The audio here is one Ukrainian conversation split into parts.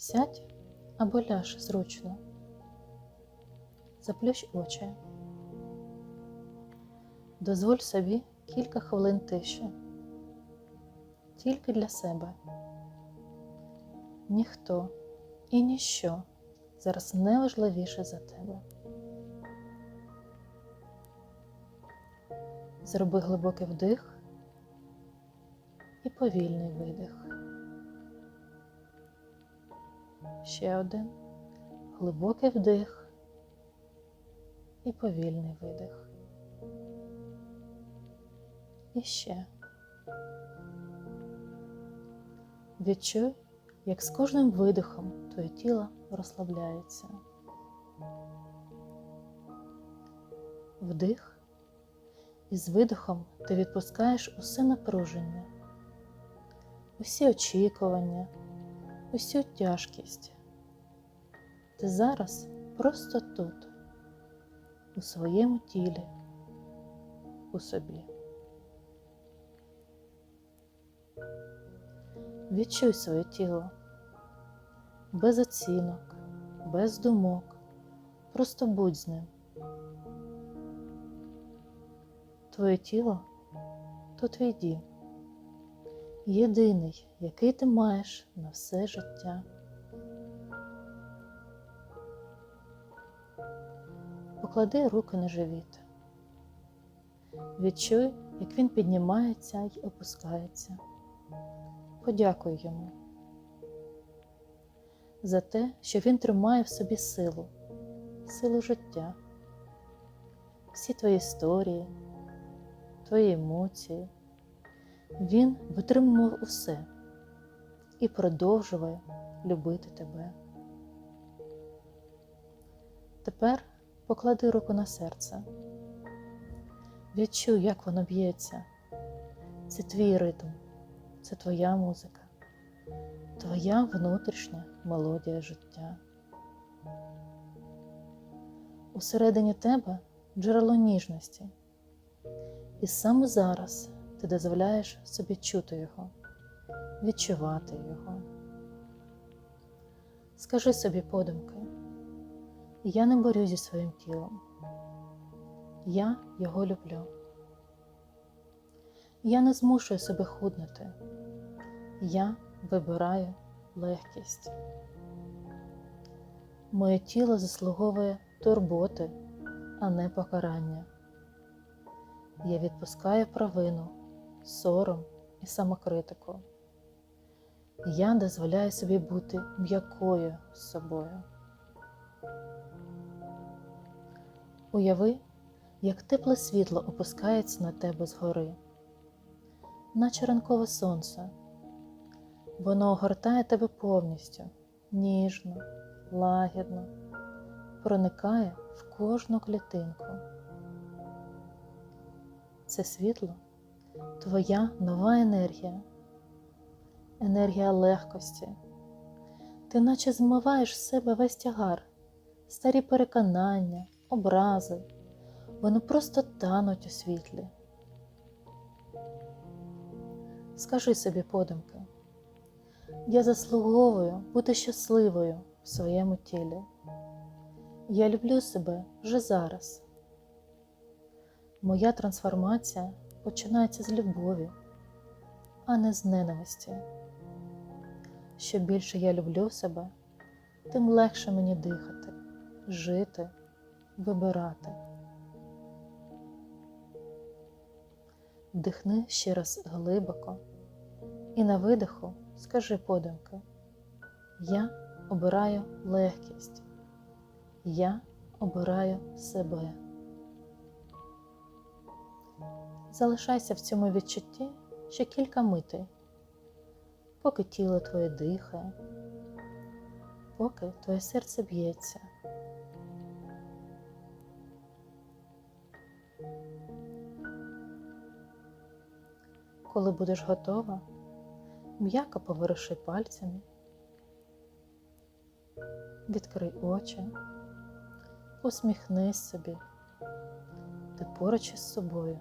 Сядь або ляж зручно. Заплющ очі. Дозволь собі кілька хвилин тиші. Тільки для себе. Ніхто і ніщо зараз не важливіше за тебе. Зроби глибокий вдих і повільний видих. Ще один глибокий вдих і повільний видих. І ще. Відчуй, як з кожним видихом твоє тіло розслабляється. Вдих, і з видихом ти відпускаєш усе напруження, усі очікування, усю тяжкість. Ти зараз просто тут, у своєму тілі, у собі. Відчуй своє тіло без оцінок, без думок, просто будь з ним. Твоє тіло то твій дім, єдиний, який ти маєш на все життя. Поклади руки на живіт. Відчуй, як він піднімається й опускається. Подякуй йому за те, що він тримає в собі силу, силу життя, всі твої історії, твої емоції. Він витримував усе і продовжує любити тебе. Тепер поклади руку на серце. Відчуй, як воно б'ється. Це твій ритм, це твоя музика, твоя внутрішня мелодія життя. Усередині тебе джерело ніжності, і саме зараз ти дозволяєш собі чути його, відчувати його. Скажи собі подумки, я не борюсь зі своїм тілом. Я його люблю. Я не змушую себе худнути. Я вибираю легкість. Моє тіло заслуговує турботи, а не покарання. Я відпускаю провину, сором і самокритику. Я дозволяю собі бути м'якою з собою. Уяви, як тепле світло опускається на тебе згори, наче ранкове сонце. Воно огортає тебе повністю, ніжно, лагідно, проникає в кожну клітинку. Це світло твоя нова енергія, енергія легкості. Ти наче змиваєш з себе весь тягар, старі переконання, образи, вони просто тануть у світлі. Скажи собі подумки, я заслуговую бути щасливою в своєму тілі. Я люблю себе вже зараз. Моя трансформація починається з любові, а не з ненависті. Що більше я люблю себе, тим легше мені дихати, жити, вибирати. Вдихни ще раз глибоко і на видиху скажи подумки. Я обираю легкість. Я обираю себе. Залишайся в цьому відчутті ще кілька митей, поки тіло твоє дихає, поки твоє серце б'ється. Коли будеш готова, м'яко поворуши пальцями, відкрий очі, посміхнись собі, ти поруч із собою,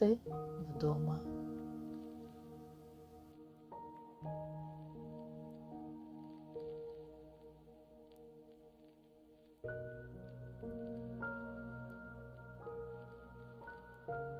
te w duma. thank